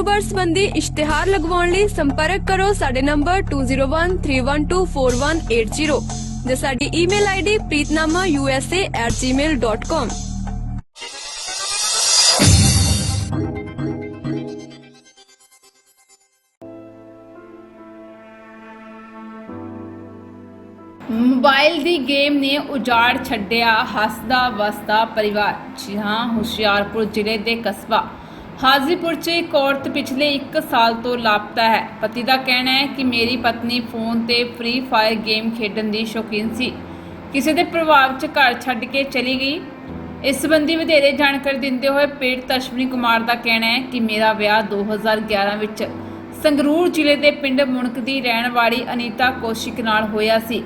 ਕਾਰੋਬਾਰ ਸੰਬੰਧੀ ਇਸ਼ਤਿਹਾਰ ਲਗਵਾਉਣ ਲਈ ਸੰਪਰਕ ਕਰੋ ਸਾਡੇ ਨੰਬਰ 2013124180 ਜਾਂ ਸਾਡੀ ਈਮੇਲ ਆਈਡੀ preetnamausa@gmail.com ਮੋਬਾਈਲ ਦੀ ਗੇਮ ਨੇ ਉਜਾੜ ਛੱਡਿਆ ਹੱਸਦਾ ਵਸਦਾ ਪਰਿਵਾਰ। ਜੀ ਹਾਂ, ਹੁਸ਼ਿਆਰਪੁਰ ਜ਼ਿਲ੍ਹੇ ਦੇ ਕਸਬਾ ਹਾਜ਼ੀਪੁਰ 'ਚ ਇੱਕ ਔਰਤ ਪਿਛਲੇ 1 ਸਾਲ ਤੋਂ ਲਾਪਤਾ ਹੈ। ਪਤੀ ਦਾ ਕਹਿਣਾ ਹੈ ਕਿ ਮੇਰੀ ਪਤਨੀ ਫੋਨ ਤੇ ਫ੍ਰੀ ਫਾਇਰ ਗੇਮ ਖੇਡਣ ਦੀ ਸ਼ੌਕੀਨ ਸੀ। ਕਿਸੇ ਦੇ ਪ੍ਰਭਾਵ 'ਚ ਘਰ ਛੱਡ ਕੇ ਚਲੀ ਗਈ। ਇਸ ਸੰਬੰਧੀ ਵਧੇਰੇ ਜਾਣਕਾਰੀ ਦਿੰਦੇ ਹੋਏ ਪੀੜਤ ਅਸ਼ਵਨੀ ਕੁਮਾਰ ਦਾ ਕਹਿਣਾ ਹੈ ਕਿ ਮੇਰਾ ਵਿਆਹ 2011 ਵਿੱਚ ਸੰਗਰੂਰ ਜ਼ਿਲ੍ਹੇ ਦੇ ਪਿੰਡ ਮੁਣਕ ਦੀ ਰਹਿਣ ਵਾਲੀ ਅਨੀਤਾ ਕੌਸ਼ਿਕ ਨਾਲ ਹੋਇਆ ਸੀ।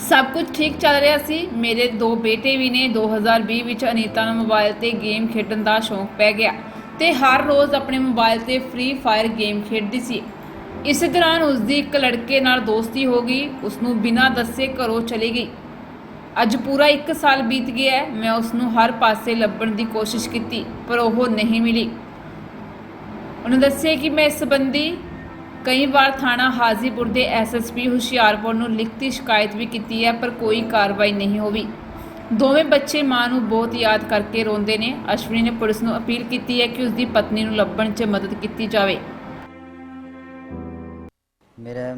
ਸਭ ਕੁਝ ਠੀਕ ਚੱਲ ਰਿਹਾ ਸੀ। ਮੇਰੇ ਦੋ ਬੇਟੇ ਵੀ ਨੇ। 2020 ਵਿੱਚ ਅਨੀਤਾ ਨੂੰ ਮੋਬਾਈਲ ਤੇ ਗੇਮ ਖੇਡਣ ਦਾ ਸ਼ੌਂਕ ਪੈ ਗਿਆ ਤੇ ਹਰ ਰੋਜ਼ ਆਪਣੇ ਮੋਬਾਈਲ ਤੇ ਫ੍ਰੀ ਫਾਇਰ ਗੇਮ ਖੇਡਦੀ ਸੀ। ਇਸੇ ਦੌਰਾਨ ਉਸ ਦੀ ਇੱਕ ਲੜਕੇ ਨਾਲ ਦੋਸਤੀ ਹੋ ਗਈ। ਉਸ ਨੂੰ ਬਿਨਾਂ ਦੱਸੇ ਘਰੋਂ ਚਲੀ ਗਈ। ਅੱਜ ਪੂਰਾ 1 ਸਾਲ ਬੀਤ ਗਿਆ ਮੈਂ ਉਸ ਨੂੰ ਹਰ ਪਾਸੇ ਲੱਭਣ ਦੀ ਕੋਸ਼ਿਸ਼ ਕੀਤੀ, ਪਰ ਉਹ ਨਹੀਂ ਮਿਲੀ। ਉਹਨੇ ਦੱਸਿਆ ਕਿ ਮੈਂ ਇਸ ਸੰਬੰਧੀ ਕਈ ਵਾਰ ਥਾਣਾ ਹਾਜ਼ੀਪੁਰ ਦੇ ਐਸਐਸਪੀ ਹੁਸ਼ਿਆਰਪੁਰ ਨੂੰ ਲਿਖਤੀ ਸ਼ਿਕਾਇਤ ਵੀ ਕੀਤੀ ਹੈ ਪਰ ਕੋਈ ਕਾਰਵਾਈ ਨਹੀਂ ਹੋਈ। ਦੋਵੇਂ ਬੱਚੇ ਮਾਂ ਨੂੰ ਬਹੁਤ ਯਾਦ ਕਰਕੇ ਰੋਂਦੇ ਨੇ। ਅਸ਼ਵਨੀ ਨੇ ਪੁਲਿਸ ਨੂੰ ਅਪੀਲ ਕੀਤੀ ਹੈ ਕਿ ਉਸ ਦੀ ਪਤਨੀ ਨੂੰ ਲੱਭਣ 'ਚ ਮਦਦ ਕੀਤੀ ਜਾਵੇ। ਮੇਰਾ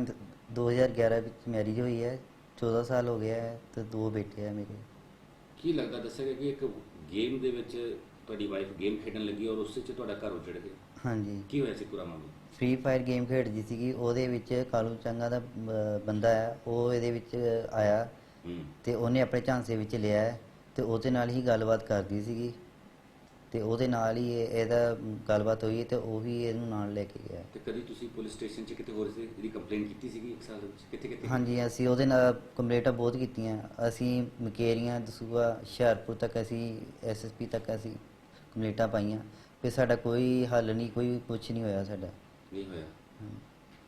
2011 ਵਿੱਚ ਮੈਰਿਜ ਹੋਈ ਹੈ। 14 ਸਾਲ ਹੋ ਗਿਆ ਹੈ ਤੇ ਦੋ ਬੇਟੇ ਆ ਮੇਰੇ। ਕੀ ਲੱਗਦਾ ਦੱਸਿਆ ਕਿ ਇੱਕ ਗੇਮ ਦੇ ਵਿੱਚ ਤੁਹਾਡੀ ਵਾਈਫ ਗੇਮ ਖੇਡਣ ਲੱਗੀ ਔਰ ਉਸ ਵਿੱਚ ਤੁਹਾਡਾ ਘਰ ਉਜੜ ਗਿਆ? ਹਾਂਜੀ। ਕੀ ਹੋਇਆ ਸੀ ਪੂਰਾ ਮਾਮਲਾ? ਫ੍ਰੀ ਫਾਇਰ ਗੇਮ ਖੇਡਦੀ ਸੀਗੀ ਉਹਦੇ ਵਿੱਚ ਕਾਲੂ ਚੰਗਾ ਦਾ ਅਹ, ਬੰਦਾ ਹੈ ਉਹ ਇਹਦੇ ਵਿੱਚ ਆਇਆ ਹੂੰ। ਤੇ ਉਹਨੇ ਆਪਣੇ ਝਾਂਸੇ ਵਿੱਚ ਲਿਆ ਹੈ ਤੇ ਉਹਦੇ ਨਾਲ ਹੀ ਗੱਲਬਾਤ ਕਰਦੀ ਸੀਗੀ ਤੇ ਉਹਦੇ ਨਾਲ ਹੀ ਇਹ- ਇਹਦਾ ਗੱਲਬਾਤ ਹੋਈ ਤੇ ਉਹ ਵੀ ਇਹਨੂੰ ਨਾਲ ਲੈ ਕੇ ਗਿਆ। ਤੇ ਕਦੀ ਤੁਸੀਂ ਪੁਲਿਸ ਸਟੇਸ਼ਨ 'ਚ ਕਿਤੇ ਹੋਰ ਸੀ ਇਹਦੀ ਕੰਪਲੇਂਟ ਕੀਤੀ ਸੀਗੀ ਇੱਕ ਸਾਲ ਵਿੱਚ? ਕਿੱਥੇ ਕਿੱਥੇ ਹਾਂਜੀ ਅਸੀਂ ਉਹਦੇ ਨਾਲ ਕੰਪਲੇਂਟਾਂ ਬਹੁਤ ਕੀਤੀਆਂ। ਅਸੀਂ ਮਕੇਰੀਆਂ ਦਸੂਆ ਹੁਸ਼ਿਆਰਪੁਰ ਤੱਕ ਅਸੀਂ ਐਸਐਸਪੀ ਤੱਕ ਅਸੀਂ ਕੰਪਲੇਂਟਾਂ ਪਾਈਆਂ। ਤੇ ਸਾਡਾ ਕੋਈ ਹੱਲ ਨਹੀਂ ਕੋਈ ਕੁਝ ਨਹੀਂ ਹੋਇਆ ਸਾਡਾ। ਨਹੀਂ ਹੋਇਆ।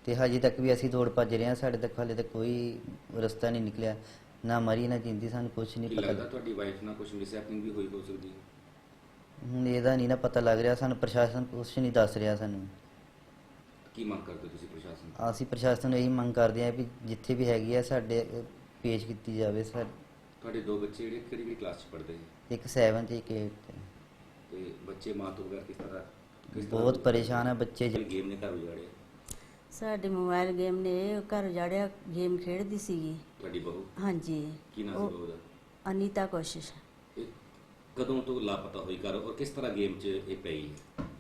ਤੇ ਹਜੇ ਤੱਕ ਵੀ ਅਸੀਂ ਦੌੜ ਭੱਜ ਰਹੇ ਹਾਂ ਸਾਡੇ ਤੱਕ ਹਾਲੇ ਤੱਕ ਕੋਈ ਰਸਤਾ ਨਹੀਂ ਨਿਕਲਿਆ। ਨਾ ਮਰੀ ਨਾ ਜਿੰਦੀ ਸਾਨੂੰ ਕੁਝ ਨਹੀਂ ਕੀ ਪਤਾ। ਲੱਗਦਾ ਤੁਹਾਡੀ ਵਾਈਫ ਨਾਲ ਕੁਝ ਮਿਸਹੈਪਨਿੰਗ ਵੀ ਹੋਈ ਹੋ ਸਕਦੀ ਹੈ? ਹੁਣ ਇਹਦਾ ਨਹੀਂ ਨਾ ਪਤਾ ਲੱਗ ਰਿਹਾ ਸਾਨੂੰ ਪ੍ਰਸ਼ਾਸਨ ਕੁਝ ਨਹੀਂ ਦੱਸ ਰਿਹਾ ਸਾਨੂੰ। ਕੀ ਮੰਗ ਕਰਦੇ ਹੋ ਤੁਸੀਂ ਪ੍ਰਸ਼ਾਸਨ ਤੋਂ? ਅਸੀਂ ਪ੍ਰਸ਼ਾਸਨ ਨੂੰ ਇਹੀ ਮੰਗ ਕਰਦੇ ਹਾਂ ਵੀ ਜਿੱਥੇ ਵੀ ਹੈਗੀ ਆ ਸਾਡੇ ਅਹ, ਪੇਸ਼ ਕੀਤੀ ਜਾਵੇ ਸਰ ਤੁਹਾਡੇ ਦੋ ਬੱਚੇ ਜਿਹੜੇ ਕਿਹੜੀ ਕਿਹੜੀ ਕਲਾਸ 'ਚ ਪੜ੍ਹਦੇ ਹੈ ਇੱਕ 7 ਤੇ ਇੱਕ 8 ਤੇ ਤੇ ਬੱਚੇ ਮਾਂ ਤੋਂ ਬਗੈਰ ਕਿਸ ਤਰ੍ਹਾਂ ਕਿਸ ਤਰ੍ਹਾਂ ਬਹੁਤ ਪਰੇਸ਼ਾਨ ਆ ਬੱਚੇ ਜ- ਗੇਮ ਨੇ ਘਰ ਉਜਾੜਿਆ? ਸਾਡੇ ਮੋਬਾਈਲ ਗੇਮ ਨੇ ਘਰ ਉਜਾੜਿਆ ਗੇਮ ਖੇਡਦੀ ਸੀਗੀ। ਤੁਹਾਡੀ ਬਹੂ? ਹਾਂਜੀ। ਕੀ ਨਾਮ ਉਹ ਸੀ ਬਹੂ ਦਾ? ਅਨੀਤਾ ਕੋਸ਼ਿਸ਼। ਇਹ ਕਦੋਂ ਤੋਂ ਲਾਪਤਾ ਹੋਈ ਘਰ ਔਰ ਕਿਸ ਤਰ੍ਹਾਂ ਗੇਮ 'ਚ ਇਹ ਪਈ ਹੈ?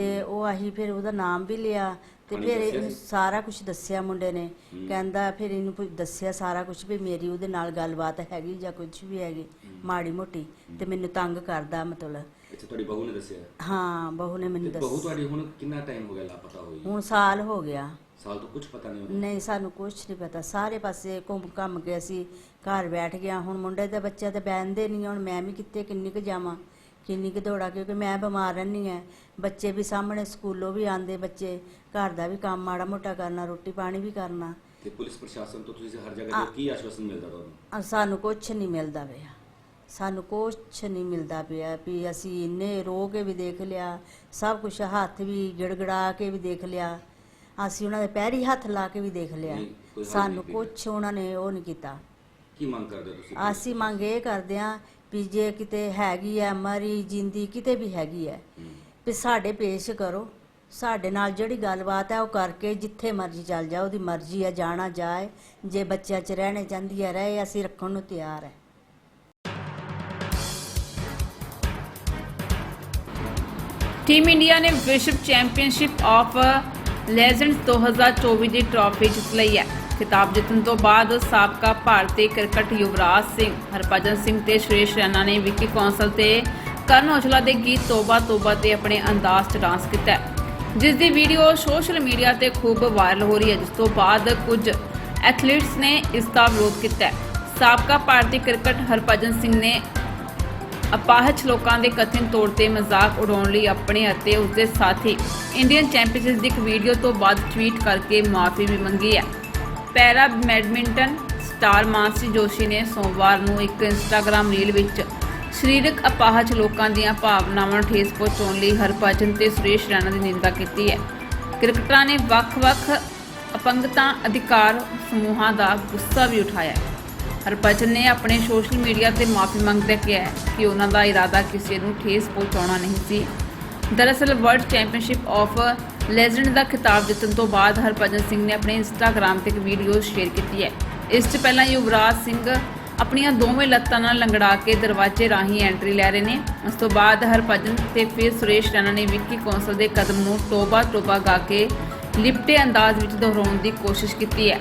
ਤੇ ਉਹ ਅਸੀਂ ਫਿਰ ਉਹਦਾ ਨਾਮ ਵੀ ਲਿਆ ਤੇ ਉਹਨੇ ਫਿਰ ਦੱਸਿਆ ਇਹਨੂੰ ਸੀ? ਸਾਰਾ ਕੁਝ ਦੱਸਿਆ ਮੁੰਡੇ ਨੇ। ਕਹਿੰਦਾ ਫਿਰ ਇਹਨੂੰ ਪੁ- ਦੱਸਿਆ ਸਾਰਾ ਕੁਝ ਵੀ ਮੇਰੀ ਉਹਦੇ ਨਾਲ ਗੱਲਬਾਤ ਹੈਗੀ ਜਾਂ ਕੁਝ ਵੀ ਹੈਗੀ ਮਾੜੀ ਮੋਟੀ ਤੇ ਮੈਨੂੰ ਤੰਗ ਕਰਦਾ ਮਤਲਬ। ਅੱਛਾ ਤੁਹਾਡੀ ਬਹੂ ਨੇ ਦੱਸਿਆ? ਹਾਂ ਬਹੂ ਨੇ ਮੈਨੂੰ ਬਹੂ ਤੁਹਾਡੀ ਹੁਣ ਕਿੰਨਾ ਟਾਈਮ ਹੋ ਗਿਆ ਲਾਪਤਾ ਹੋਈ? ਹੁਣ ਸਾਲ ਹੋ ਗਿਆ। ਸਾਲ ਤੋਂ ਕੁਝ ਪਤਾ ਨਹੀਂ ਨਹੀਂ ਸਾਨੂੰ ਕੁਝ ਨਹੀਂ ਪਤਾ। ਸਾਰੇ ਪਾਸੇ ਘੁੰਮ ਘੰਮ ਕੇ ਅਸੀਂ ਘਰ ਬੈਠ ਗਿਆ। ਹੁਣ ਮੁੰਡੇ ਦੇ ਬੱਚੇ ਤੇ ਬੈਠਦੇ ਨਹੀਂ ਹੁਣ ਮੈਂ ਵੀ ਕਿੱਥੇ ਕਿੰਨੀ ਕੁ ਜਾਵਾਂ। ਕਿੰਨੀ ਕੁ ਦੌੜਾਂ ਕਿਉਂਕਿ ਮੈਂ ਬਿਮਾਰ ਰਹਿੰਦੀ ਹਾਂ। ਬੱਚੇ ਵੀ ਸਾਹਮਣੇ ਸਕੂਲੋਂ ਵੀ ਆਉਂਦੇ ਬੱਚੇ ਘਰ ਦਾ ਵੀ ਕੰਮ ਮਾੜਾ ਮੋਟਾ ਕਰਨਾ ਰੋਟੀ ਪਾਣੀ ਵੀ ਕਰਨਾ। ਤੇ ਪੁਲਿਸ ਪ੍ਰਸ਼ਾਸਨ ਤੋਂ ਤੁਸੀਂ ਹਰ ਜਗ੍ਹਾ ਤੇ ਕੀ ਆਸ਼ਵਾਸਨ ਮਿਲਦਾ ਤੁਹਾਨੂੰ? ਅਹ ਸਾਨੂੰ ਕੁਝ ਨਹੀਂ ਮਿਲਦਾ ਪਿਆ। ਸਾਨੂੰ ਕੁਝ ਨਹੀਂ ਮਿਲਦਾ ਪਿਆ ਵੀ ਅਸੀਂ ਇੰਨੇ ਰੋ ਕੇ ਵੀ ਦੇਖ ਲਿਆ ਸਭ ਕੁਝ ਹੱਥ ਵੀ ਗੜਗੜਾ ਕੇ ਵੀ ਦੇਖ ਲਿਆ। ਅਸੀਂ ਉਹਨਾਂ ਦੇ ਪੈਰੀ ਹੱਥ ਲਾ ਕੇ ਵੀ ਦੇਖ ਲਿਆ। ਨਹੀਂ, ਕੋਈ ਹੱਲ ਸਾਨੂੰ ਨਹੀਂ ਕੁਝ ਉਹਨਾਂ ਨੇ ਉਹ ਨਹੀਂ ਕੀਤਾ। ਕੀ ਮੰਗ ਕਰਦੇ ਹੋ ਤੁਸੀਂ ਅਸੀਂ ਮੰਗ ਇਹ ਕਰਦੇ ਹਾਂ ਵੀ ਜੇ ਕਿਤੇ ਹੈਗੀ ਹੈ ਮਰੀ ਜਿੰਦੀ ਕਿਤੇ ਵੀ ਹੈਗੀ ਹੈ ਵੀ ਸਾਡੇ ਪੇਸ਼ ਕਰੋ। ਸਾਡੇ ਨਾਲ ਜਿਹੜੀ ਗੱਲਬਾਤ ਹੈ ਉਹ ਕਰਕੇ ਜਿੱਥੇ ਮਰਜ਼ੀ ਚੱਲ ਜਾ ਉਹਦੀ ਮਰਜ਼ੀ ਹੈ ਜਾਣਾ ਜਾਏ, ਜੇ ਬੱਚਿਆਂ 'ਚ ਰਹਿਣੇ ਚਾਹੁੰਦੀ ਹੈ ਰਹੇ, ਅਸੀਂ ਰੱਖਣ ਨੂੰ ਤਿਆਰ ਹੈ ਟੀਮ ਇੰਡੀਆ ਨੇ ਵਿਸ਼ਵ ਚੈਂਪੀਅਨਸ਼ਿਪ ਆਫ ਲੈਜੈਂਡਸ 2024 ਦੀ ਟਰਾਫੀ ਜਿੱਤ ਲਈ ਹੈ ਖਿਤਾਬ ਜਿੱਤਣ ਤੋਂ ਬਾਅਦ ਸਾਬਕਾ ਭਾਰਤੀ ਕ੍ਰਿਕਟ ਯੁਵਰਾਜ ਸਿੰਘ, ਹਰਭਜਨ ਸਿੰਘ ਤੇ ਸੁਰੇਸ਼ ਰੈਨਾ ਨੇ ਵਿੱਕੀ ਕੌਂਸਲ ਤੇ ਕਰਨ ਔਜਲਾ ਦੇ ਗੀਤ ਤੋਬਾ ਤੋਬਾ ਤੇ ਆਪਣੇ ਅੰਦਾਜ਼ 'ਚ ਡਾਂਸ ਕੀਤਾ ਹੈ। ਜਿਸ ਦੀ ਵੀਡੀਓ ਸੋਸ਼ਲ ਮੀਡੀਆ ਤੇ ਖੂਬ ਵਾਇਰਲ ਹੋ ਰਹੀ ਹੈ, ਜਿਸ ਤੋਂ ਬਾਅਦ ਕੁਝ ਐਥਲੀਟਸ ਨੇ ਇਸ ਦਾ ਵਿਰੋਧ ਕੀਤਾ ਸਾਬਕਾ ਭਾਰਤੀ ਕ੍ਰਿਕਟ ਹਰਭਜਨ ਸਿੰਘ ਨੇ ਅਪਾਹਜ ਲੋਕਾਂ ਦੇ ਕਥਿਤ ਤੌਰ ਤੇ ਮਜ਼ਾਕ ਉਡਾਉਣ ਲਈ ਆਪਣੇ ਅਤੇ ਉਸਦੇ ਸਾਥੀ ਇੰਡੀਅਨ ਚੈਂਪੀਅਨਸ਼ਿਪ ਦੀ ਇੱਕ ਵੀਡੀਓ ਤੋਂ ਬਾਅਦ ਟਵੀਟ ਕਰਕੇ ਮਾਫੀ ਵੀ ਮੰਗੀ ਹੈ para badminton star Mansi Joshi ਨੇ ਸੋਮਵਾਰ ਨੂੰ ਇੱਕ ਇੰਸਟਾਗ੍ਰam ਰੀਲ ਵਿੱਚ ਸਰੀਰਕ ਅਪਾਹਜ ਲੋਕਾਂ ਦੀਆਂ ਭਾਵਨਾਵਾਂ ਨੂੰ ਠੇਸ ਪਹੁੰਚਾਉਣ ਲਈ ਹਰਭਜਨ ਤੇ ਸੁਰੇਸ਼ ਰੈਨਾ ਦੀ ਨਿੰਦਾ ਕੀਤੀ ਹੈ। ਕ੍ਰਿਕਟਰਾਂ ਨੇ ਵੱਖ-ਵੱਖ ਅਪੰਗਤਾ ਅਧਿਕਾਰ ਸਮੂਹਾਂ ਦਾ ਗੁੱਸਾ ਵੀ ਉਠਾਇਆ ਹੈ। ਹਰਭਜਨ ਨੇ ਆਪਣੇ ਸੋਸ਼ਲ ਮੀਡੀਆ ਤੇ ਮਾਫੀ ਮੰਗਦੇ ਕਿਹਾ ਕਿ ਉਹਨਾਂ ਦਾ ਇਰਾਦਾ ਕਿਸੇ ਨੂੰ ਠੇਸ ਪਹੁੰਚਾਉਣਾ ਨਹੀਂ ਸੀ। ਦਰਅਸਲ ਵਰਲਡ ਚੈਂਪੀਅਨਸ਼ਿਪ ਆਫ ਲੈਜੈਂਡ ਦਾ ਖਿਤਾਬ ਜਿੱਤਣ ਤੋਂ ਬਾਅਦ ਹਰਭਜਨ ਸਿੰਘ ਨੇ ਆਪਣੇ ਇੰਸਟਾਗ੍ਰam ਤੇ ਇੱਕ ਵੀਡੀਓ ਸ਼ੇਅਰ ਕੀਤੀ ਹੈ। ਇਸ ਤੋਂ ਪਹਿਲਾਂ ਯੁਵਰਾਜ ਸਿੰਘ ਆਪਣੀਆਂ ਦੋਵੇਂ ਲੱਤਾਂ ਨਾਲ ਲੰਗੜਾ ਕੇ ਦਰਵਾਜ਼ੇ ਰਾਹੀਂ ਐਂਟਰੀ ਲੈ ਰਹੇ ਨੇ। ਉਸ ਤੋਂ ਬਾਅਦ ਹਰਭਜਨ ਤੇ ਫਿਰ ਸੁਰੇਸ਼ ਰੈਨਾ ਨੇ ਵਿੱਕੀ ਕੌਂਸਲ ਦੇ ਕਦਮ ਨੂੰ ਟੋਬਾ ਟੋਬਾ ਗਾ ਕੇ ਲਿਪਟੇ ਅੰਦਾਜ਼ ਵਿੱਚ ਦੁਹਰਾਉਣ ਦੀ ਕੋਸ਼ਿਸ਼ ਕੀਤੀ ਹੈ।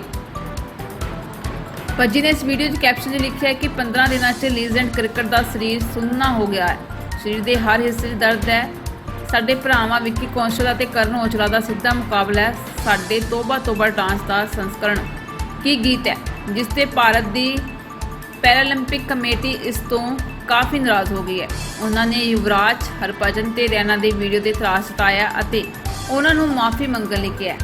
ਭੱਜੀ ਨੇ ਇਸ ਵੀਡੀਓ 'ਚ ਕੈਪਸ਼ਨ 'ਚ ਲਿਖਿਆ ਕਿ 15 ਦਿਨਾਂ 'ਚ ਲੀਜੈਂਡ ਕ੍ਰਿਕਟ ਦਾ ਸਰੀਰ ਸੁੰਨਾ ਹੋ ਗਿਆ ਹੈ। ਸਰੀਰ ਦੇ ਹਰ ਹਿੱਸੇ 'ਚ ਦਰਦ ਹੈ। ਸਾਡੇ ਭਰਾਵਾਂ ਵਿੱਕੀ ਕੌਂਸਲ ਅਤੇ ਕਰਨ ਔਜਲਾ ਦਾ ਸਿੱਧਾ ਮੁਕਾਬਲਾ ਹੈ। ਸਾਡੇ ਤੋਬਾ ਤੋਬਾ ਡਾਂਸ ਦਾ ਸੰਸਕਰਣ ਕੀ ਗੀਤ ਹੈ, ਜਿਸ ਤੇ ਭਾਰਤ ਦੀ ਪੈਰਾਲੰਪਿਕ ਕਮੇਟੀ ਇਸ ਤੋਂ ਕਾਫੀ ਨਾਰਾਜ਼ ਹੋ ਗਈ ਹੈ। ਉਹਨਾਂ ਨੇ ਯੁਵਰਾਜ ਹਰਭਜਨ ਤੇ ਰੈਨਾ ਦੀ ਵੀਡੀਓ ਦੇ ਇਤਰਾਜ਼ ਜਤਾਇਆ ਅਤੇ ਉਹਨਾਂ ਨੂੰ ਮਾਫੀ ਮੰਗਣ ਲਈ ਕਿਹਾ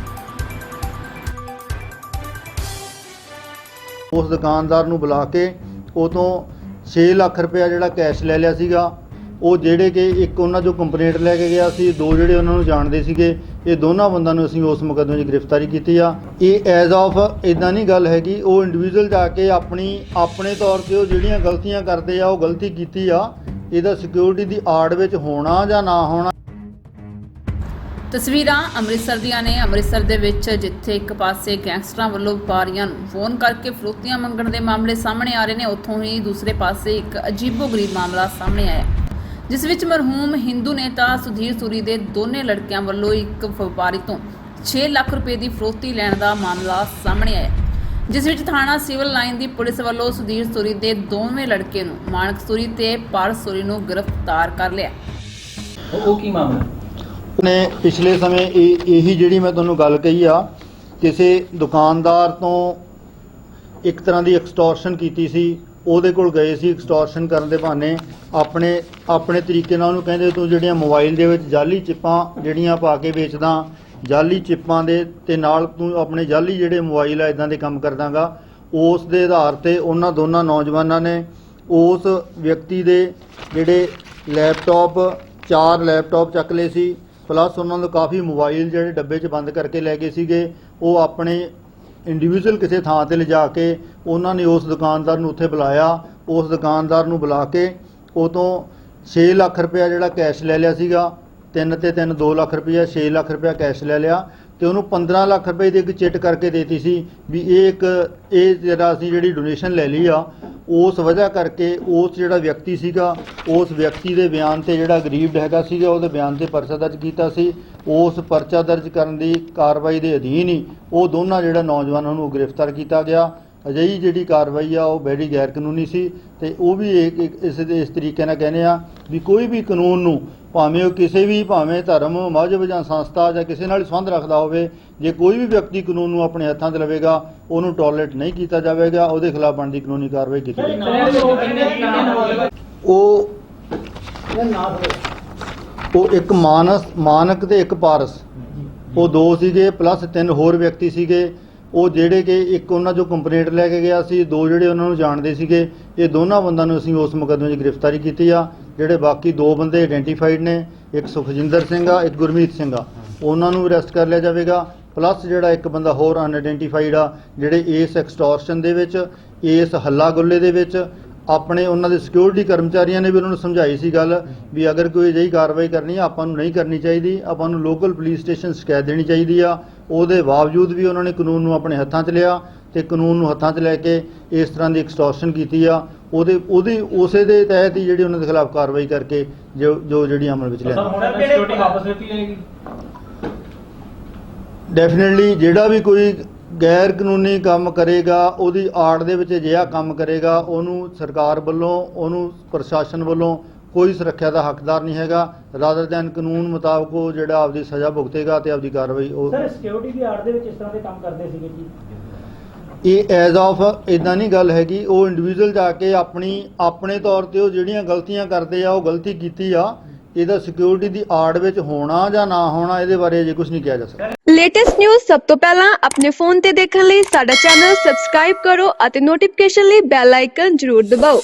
ਉਸ ਦੁਕਾਨਦਾਰ ਨੂੰ ਬੁਲਾ ਕੇ ਉਹ ਤੋਂ 6 ਲੱਖ ਰੁਪਇਆ ਜਿਹੜਾ ਕੈਸ਼ ਲੈ ਲਿਆ ਸੀਗਾ। ਉਹ ਜਿਹੜੇ ਕਿ ਇੱਕ ਉਹਨਾਂ ਜੋ ਕੰਪਲੇਂਟ ਲੈ ਕੇ ਗਿਆ ਸੀ, ਦੋ ਜਿਹੜੇ ਉਹਨਾਂ ਨੂੰ ਜਾਣਦੇ ਸੀਗੇ, ਇਹ ਦੋਨਾਂ ਬੰਦਿਆਂ ਨੂੰ ਅਸੀਂ ਉਸ ਮੁਕੱਦਮੇ 'ਚ ਗ੍ਰਿਫਤਾਰੀ ਕੀਤੀ ਆ। ਇਹ ਐਜ਼ ਆਫ ਇਦਾਂ ਨਹੀਂ ਗੱਲ ਹੈਗੀ, ਉਹ ਇੰਡੀਵਿਜੂਅਲ ਜਾ ਕੇ ਆਪਣੀ, ਆਪਣੇ ਤੌਰ ਤੇ ਉਹ ਜਿਹੜੀਆਂ ਗਲਤੀਆਂ ਕਰਦੇ ਆ, ਉਹ ਗਲਤੀ ਕੀਤੀ ਆ। ਇਹਦਾ ਸਿਕਿਉਰਿਟੀ ਦੀ ਆੜ ਵਿੱਚ ਹੋਣਾ ਜਾਂ ਨਾ ਹੋਣਾ। ਤਸਵੀਰਾਂ ਅੰਮ੍ਰਿਤਸਰ ਦੀਆਂ ਨੇ। ਅੰਮ੍ਰਿਤਸਰ ਦੇ ਵਿੱਚ ਜਿੱਥੇ ਇੱਕ ਪਾਸੇ ਗੈਂਗਸਟਰਾਂ ਵੱਲੋਂ ਵਪਾਰੀਆਂ ਨੂੰ ਫੋਨ ਕਰਕੇ ਫਰੋਤੀਆਂ ਮੰਗਣ ਦੇ ਮਾਮਲੇ ਸਾਹਮਣੇ ਆ ਰਹੇ ਨੇ, ਉੱਥੋਂ ਹੀ ਦੂਸਰੇ ਪਾਸੇ ਇੱਕ ਅਜੀਬੋ-ਗਰੀਬ ਮਾਮਲਾ ਸਾਹਮਣੇ ਆਇਆ। ਜਿਸ ਵਿੱਚ ਮਰਹੂਮ ਹਿੰਦੂ ਨੇਤਾ ਸੁਧੀਰ ਸੂਰੀ ਦੇ ਦੋਨੇ ਲੜਕਿਆਂ ਵੱਲੋਂ ਇੱਕ ਵਪਾਰੀ ਤੋਂ 6 ਲੱਖ ਰੁਪਏ ਦੀ ਫਰੋਤੀ ਲੈਣ ਦਾ ਮਾਮਲਾ ਸਾਹਮਣੇ ਆਇਆ ਜਿਸ ਵਿੱਚ ਥਾਣਾ ਸਿਵਲ ਲਾਈਨ ਦੀ ਪੁਲਿਸ ਵੱਲੋਂ ਸੁਧੀਰ ਸੂਰੀ ਦੇ ਦੋਵੇਂ ਲੜਕੇ ਨੂੰ ਮਾਨਕ ਸੂਰੀ ਤੇ ਪਾਰਸ ਸੂਰੀ ਨੂੰ ਗ੍ਰਿਫਤਾਰ ਕਰ ਲਿਆ। ਉਹ ਕੀ ਮਾਮਲਾ? ਨੇ ਪਿਛਲੇ ਸਮੇਂ ਇਹ ਇਹੀ ਜਿਹੜੀ ਮੈਂ ਤੁਹਾਨੂੰ ਗੱਲ ਕਹੀ ਆ ਕਿਸੇ ਦੁਕਾਨਦਾਰ ਤੋਂ ਇੱਕ ਤਰ੍ਹਾਂ ਦੀ ਐਕਸਟੋਰਸ਼ਨ ਕੀਤੀ ਸੀ ਉਹਦੇ ਕੋਲ ਗਏ ਸੀ ਐਕਸਟੋਰਸ਼ਨ ਕਰਨ ਦੇ ਬਹਾਨੇ। ਆਪਣੇ ਆਪਣੇ ਤਰੀਕੇ ਨਾਲ ਉਹਨੂੰ ਕਹਿੰਦੇ, ਤੂੰ ਜਿਹੜੀਆਂ ਮੋਬਾਈਲ ਦੇ ਵਿੱਚ ਜਾਲੀ ਚਿੱਪਾਂ ਜਿਹੜੀਆਂ ਪਾ ਕੇ ਵੇਚਦਾ, ਜਾਲੀ ਚਿੱਪਾਂ ਦੇ ਤੇ ਨਾਲ ਤੂੰ ਆਪਣੇ ਜਾਲੀ ਜਿਹੜੇ ਮੋਬਾਈਲ ਆ ਇਦਾਂ ਦੇ ਕੰਮ ਕਰਦਾਗਾ। ਉਸ ਦੇ ਆਧਾਰ ਤੇ ਉਹਨਾਂ ਦੋਨਾਂ ਨੌਜਵਾਨਾਂ ਨੇ ਉਸ ਵਿਅਕਤੀ ਦੇ ਜਿਹੜੇ ਲੈਪਟਾਪ ਚਾਰ ਲੈਪਟਾਪ ਚੱਕ ਲਏ ਸੀ। ਪਲੱਸ ਉਹਨਾਂ ਨੂੰ ਕਾਫੀ ਮੋਬਾਈਲ ਜਿਹੜੇ ਡੱਬੇ 'ਚ ਬੰਦ ਕਰਕੇ ਲੈ ਗਏ ਸੀਗੇ। ਉਹ ਆਪਣੇ ਇੰਡੀਵਿਜੂਅਲ ਕਿਸੇ ਥਾਂ ਤੇ ਲਿਜਾ ਕੇ ਉਹਨਾਂ ਨੇ ਉਸ ਦੁਕਾਨਦਾਰ ਨੂੰ ਉੱਥੇ ਬੁਲਾਇਆ, ਉਸ ਦੁਕਾਨਦਾਰ ਨੂੰ ਬੁਲਾ ਕੇ ਉਹ ਤੋਂ 6 ਲੱਖ ਰੁਪਇਆ ਜਿਹੜਾ ਕੈਸ਼ ਲੈ ਲਿਆ ਸੀਗਾ, ਤਿੰਨ ਤੇ ਤਿੰਨ 2 ਲੱਖ ਰੁਪਇਆ 6 ਲੱਖ ਰੁਪਇਆ ਕੈਸ਼ ਲੈ ਲਿਆ। ਤੇ ਉਹਨੂੰ 15 ਲੱਖ ਰੁਪਏ ਦੀ ਇੱਕ ਚਿੱਟ ਕਰਕੇ ਦੇਤੀ ਸੀ ਵੀ ਇਹ ਇੱਕ, ਇਹ ਜਿਹੜਾ ਅਸੀਂ ਜਿਹੜੀ ਡੋਨੇਸ਼ਨ ਲੈ ਲਈ ਆ, ਉਸ ਵਜ੍ਹਾ ਕਰਕੇ ਉਸ ਜਿਹੜਾ ਵਿਅਕਤੀ ਸੀਗਾ, ਉਸ ਵਿਅਕਤੀ ਦੇ ਬਿਆਨ ਤੇ ਜਿਹੜਾ ਗਰੀਬ ਹੈਗਾ ਸੀਗਾ, ਉਹਦੇ ਬਿਆਨ ਤੇ ਪਰਚਾ ਦਰਜ ਕੀਤਾ ਸੀ। ਉਸ ਪਰਚਾ ਦਰਜ ਕਰਨ ਦੀ ਕਾਰਵਾਈ ਦੇ ਅਧੀਨ ਹੀ ਉਹ ਦੋਨਾਂ ਜਿਹੜਾ ਨੌਜਵਾਨਾਂ ਨੂੰ ਗ੍ਰਿਫਤਾਰ ਕੀਤਾ ਗਿਆ। ਅਜਿਹੀ ਜਿਹੜੀ ਕਾਰਵਾਈ ਆ ਉਹ ਬੜੀ ਗੈਰ ਕਾਨੂੰਨੀ ਸੀ ਤੇ ਉਹ ਵੀ ਇੱਕ- ਇਸ ਦੇ ਇਸ ਤਰੀਕੇ ਨਾਲ ਕਹਿੰਦੇ ਆ ਵੀ ਕੋਈ ਵੀ ਕਾਨੂੰਨ ਨੂੰ ਭਾਵੇਂ ਉਹ ਕਿਸੇ ਵੀ ਭਾਵੇਂ ਧਰਮ ਮਜ਼ਹਬ ਜਾਂ ਸੰਸਥਾ ਜਾਂ ਕਿਸੇ ਨਾਲ ਸੰਬੰਧ ਰੱਖਦਾ ਹੋਵੇ ਜੇ ਕੋਈ ਵੀ ਵਿਅਕਤੀ ਕਾਨੂੰਨ ਨੂੰ ਆਪਣੇ ਹੱਥਾਂ 'ਚ ਲਵੇਗਾ ਉਹਨੂੰ ਟੋਲਰੇਟ ਨਹੀਂ ਕੀਤਾ ਜਾਵੇਗਾ ਉਹਦੇ ਖਿਲਾਫ ਬਣਦੀ ਕਾਨੂੰਨੀ ਕਾਰਵਾਈ ਕੀਤੀ ਜਾਵੇਗੀ। ਉਹ ਉਹ ਇੱਕ ਮਾਨਸ ਮਾਨਕ ਤੇ ਇੱਕ ਪਾਰਸ। ਉਹ ਦੋ ਸੀਗੇ ਪਲੱਸ ਤਿੰਨ ਹੋਰ ਵਿਅਕਤੀ ਸੀਗੇ। ਉਹ ਜਿਹੜੇ ਕਿ ਇੱਕ ਉਹਨਾਂ ਜੋ ਕੰਪਲੇਂਟ ਲੈ ਕੇ ਗਿਆ ਸੀ, ਦੋ ਜਿਹੜੇ ਉਹਨਾਂ ਨੂੰ ਜਾਣਦੇ ਸੀਗੇ, ਇਹ ਦੋਨਾਂ ਬੰਦਿਆਂ ਨੂੰ ਅਸੀਂ ਉਸ ਮੁਕੱਦਮੇ 'ਚ ਗ੍ਰਿਫਤਾਰੀ ਕੀਤੀ ਆ। ਜਿਹੜੇ ਬਾਕੀ ਦੋ ਬੰਦੇ ਆਇਡੈਂਟੀਫਾਈਡ ਨੇ, ਇੱਕ ਸੁਖਜਿੰਦਰ ਸਿੰਘ ਆ, ਇੱਕ ਗੁਰਮੀਤ ਸਿੰਘ ਆ। ਉਹਨਾਂ ਨੂੰ ਅਰੈਸਟ ਕਰ ਲਿਆ ਜਾਵੇਗਾ ਪਲੱਸ ਜਿਹੜਾ ਇੱਕ ਬੰਦਾ ਹੋਰ ਅਨਆਇਡੈਂਟੀਫਾਈਡ ਆ, ਜਿਹੜੇ ਇਸ ਐਕਸਟੋਰਸ਼ਨ ਦੇ ਵਿੱਚ, ਇਸ ਹੱਲਾ ਗੁੱਲੇ ਦੇ ਵਿੱਚ ਆਪਣੇ ਉਹਨਾਂ ਦੇ ਸਿਕਿਉਰਿਟੀ ਕਰਮਚਾਰੀਆਂ ਨੇ ਵੀ ਉਹਨਾਂ ਨੂੰ ਸਮਝਾਈ ਸੀ ਗੱਲ ਵੀ ਅਗਰ ਕੋਈ ਅਜਿਹੀ ਕਾਰਵਾਈ ਕਰਨੀ ਆ ਆਪਾਂ ਨੂੰ ਨਹੀਂ ਕਰਨੀ ਚਾਹੀਦੀ ਆਪਾਂ ਨੂੰ ਲੋਕਲ ਪੁਲਿਸ ਸਟੇਸ਼ਨ ਸ਼ਿਕਾਇਤ ਦੇਣੀ ਚਾਹੀਦੀ ਆ। ਉਹਦੇ ਬਾਵਜੂਦ ਵੀ ਉਹਨਾਂ ਨੇ ਕਾਨੂੰਨ ਨੂੰ ਆਪਣੇ ਹੱਥਾਂ 'ਚ ਲਿਆ ਤੇ ਕਾਨੂੰਨ ਨੂੰ ਹੱਥਾਂ 'ਚ ਲੈ ਕੇ ਇਸ ਤਰ੍ਹਾਂ ਦੀ ਐਕਸਟੋਰਸ਼ਨ ਕੀਤੀ ਆ। ਉਹਦੇ ਉਹਦੀ ਉਸੇ ਦੇ ਤਹਿਤ ਹੀ ਜਿਹੜੀ ਉਹਨਾਂ ਦੇ ਖਿਲਾਫ ਕਾਰਵਾਈ ਕਰਕੇ ਜੋ ਜੋ ਜਿਹੜੀ ਅਮਲ ਵਿੱਚ ਲਿਆ ਡੈਫੀਨਿਟਲੀ ਜਿਹੜਾ ਵੀ ਕੋਈ ਗੈਰ ਕਾਨੂੰਨੀ ਕੰਮ ਕਰੇਗਾ ਉਹਦੀ ਆੜ ਦੇ ਵਿੱਚ ਅਜਿਹਾ ਕੰਮ ਕਰੇਗਾ ਉਹਨੂੰ ਸਰਕਾਰ ਵੱਲੋਂ ਉਹਨੂੰ ਪ੍ਰਸ਼ਾਸਨ ਵੱਲੋਂ ਕੋਈ ਸੁਰੱਖਿਆ ਦਾ ਹੱਕਦਾਰ ਨਹੀਂ ਹੈਗਾ। ਰਾਦਰ ਦੈਨ ਕਾਨੂੰਨ ਮੁਤਾਬਕ ਉਹ ਜਿਹੜਾ ਆਪਦੀ ਸਜ਼ਾ ਭੁਗਤੇਗਾ ਤੇ ਆਪਦੀ ਕਾਰਵਾਈ ਉਹ ਸਰ ਸਿਕਿਉਰਿਟੀ ਦੀ ਆੜ ਦੇ ਵਿੱਚ ਇਸ ਤਰ੍ਹਾਂ ਦੇ ਕੰਮ ਕਰਦੇ ਸੀਗੇ ਜੀ? ਇਹ ਐਜ਼ ਆਫ ਇਦਾਂ ਨਹੀਂ ਗੱਲ ਹੈਗੀ। ਉਹ ਇੰਡੀਵਿਜੂਅਲ ਜਾ ਕੇ ਆਪਣੀ ਆਪਣੇ ਤੌਰ ਤੇ ਉਹ ਜਿਹੜੀਆਂ ਗਲਤੀਆਂ ਕਰਦੇ ਆ ਉਹ ਗਲਤੀ ਕੀਤੀ ਆ। ਇਹਦਾ ਸਿਕਿਉਰਿਟੀ ਦੀ ਆੜ ਵਿੱਚ ਹੋਣਾ ਜਾਂ ਨਾ ਹੋਣਾ, ਇਹਦੇ ਬਾਰੇ ਅਜੇ ਕੁਝ ਨਹੀਂ ਕਿਹਾ ਜਾ ਸਕਦਾ। ਲੇਟੈਸਟ ਨਿਊਜ਼ ਸਭ ਤੋਂ ਪਹਿਲਾਂ ਆਪਣੇ ਫੋਨ ਤੇ ਦੇਖਣ ਲਈ ਸਾਡਾ ਚੈਨਲ ਸਬਸਕ੍ਰਾਈਬ ਕਰੋ ਅਤੇ ਨੋਟੀਫਿਕੇਸ਼ਨ ਲਈ ਬੈਲ ਆਈਕਨ ਜ਼ਰੂਰ ਦਬਾਓ।